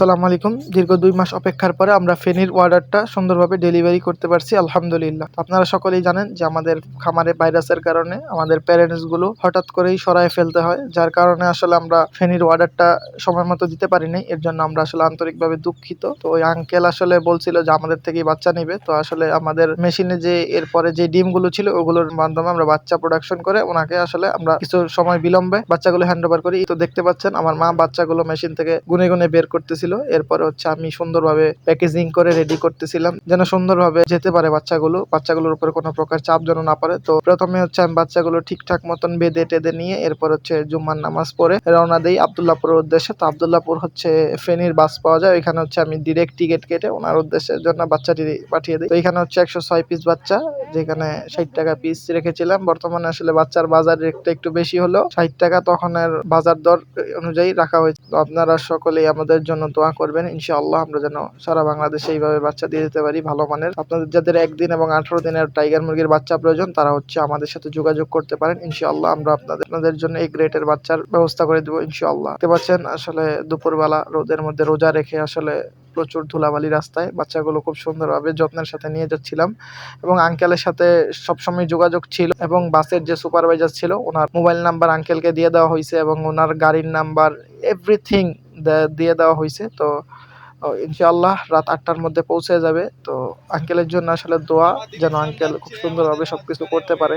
আসসালামু আলাইকুম। দীর্ঘ দুই মাস অপেক্ষার পরে আমরা ফেনীর অর্ডারটা সুন্দরভাবে ডেলিভারি করতে পারছি, আলহামদুলিল্লাহ। আপনারা সকলেই জানেন যে আমাদের খামারে ভাইরাসের কারণে আমাদের প্যারেন্টসগুলো হঠাৎ করেই সরায় ফেলতে হয়, যার কারণে আসলে আমরা ফেনীর অর্ডারটা সময় মতো দিতে পারি নাই এর জন্য আমরা আসলে আন্তরিকভাবে দুঃখিত। তো ওই আঙ্কেল আসলে বলছিল যে আমাদের থেকেই বাচ্চা নিবে। তো আসলে আমাদের মেশিনে যে এরপরে যে ডিমগুলো ছিল, ওগুলোর মাধ্যমে আমরা বাচ্চা প্রোডাকশন করে ওনাকে আসলে আমরা কিছু সময় বিলম্বে বাচ্চাগুলো হ্যান্ড ওভার করি। তো দেখতে পাচ্ছেন, আমার মা বাচ্চাগুলো মেশিন থেকে গুনে গুনে বের করতেছিল। এরপরে হচ্ছে আমি সুন্দরভাবে প্যাকেজিং করে রেডি করতেছিলাম, যেন সুন্দরভাবে যেতে পারে বাচ্চাগুলো। বাচ্চাগুলোর উপরে কোনো প্রকার চাপ যেন না পারে তো প্রথমে হচ্ছে আমি বাচ্চাগুলো ঠিকঠাক মতন বেঁধে টেঁধে নিয়ে, এরপর হচ্ছে জুম্মার নামাজ পড়ে রওনা দেই আবদুল্লাপুরের উদ্দেশ্যে। তো আবদুল্লাপুর হচ্ছে ফেনীর বাস পাওয়া যায়। ওইখানে হচ্ছে আমি ডিরেক্ট টিকিট কেটে ওনার উদ্দেশ্যের জন্য বাচ্চাটি পাঠিয়ে দিই। তো এখানে হচ্ছে একশো ছয় পিস বাচ্চা, যেখানে ষাট টাকা পিস রেখেছিলাম। বর্তমানে আসলে বাচ্চার বাজার রেটটা একটু বেশি হলো ষাট টাকা তখনের বাজার দর অনুযায়ী রাখা হয়েছে। আপনারা সকলেই আমাদের জন্য দোয়া করবেন। ইনশাআল্লাহ আমরা যেন সারা বাংলাদেশে এইভাবে বাচ্চা দিয়ে দিতে পারি ভালো মানের। আপনাদের যাদের একদিন এবং আঠারো দিনের টাইগার মুরগির বাচ্চা প্রয়োজন, তারা হচ্ছে আমাদের সাথে যোগাযোগ করতে পারেন। ইনশাআল্লাহ আমরা আপনাদের আপনাদের জন্য এই গ্রেটের বাচ্চার ব্যবস্থা করে দেবো ইনশাআল্লাহ। দেখতে পাচ্ছেন, আসলে দুপুরবেলা রোদের মধ্যে রোজা রেখে আসলে প্রচুর ধুলাবালি রাস্তায় বাচ্চাগুলো খুব সুন্দরভাবে যত্নের সাথে নিয়ে যাচ্ছিলাম এবং আঙ্কেলের সাথে সবসময় যোগাযোগ ছিল এবং বাসের যে সুপারভাইজার ছিল, ওনার মোবাইল নাম্বার আঙ্কেলকে দিয়ে দেওয়া হয়েছে এবং ওনার গাড়ির নাম্বার এভরিথিং দিয়ে দেওয়া হয়েছে। তো ইনশাআল্লাহ রাত আটটার মধ্যে পৌঁছে যাবে। তো আঙ্কেলের জন্য আসলে দোয়া, যেন আঙ্কেল খুব সুন্দরভাবে সব কিছু করতে পারে।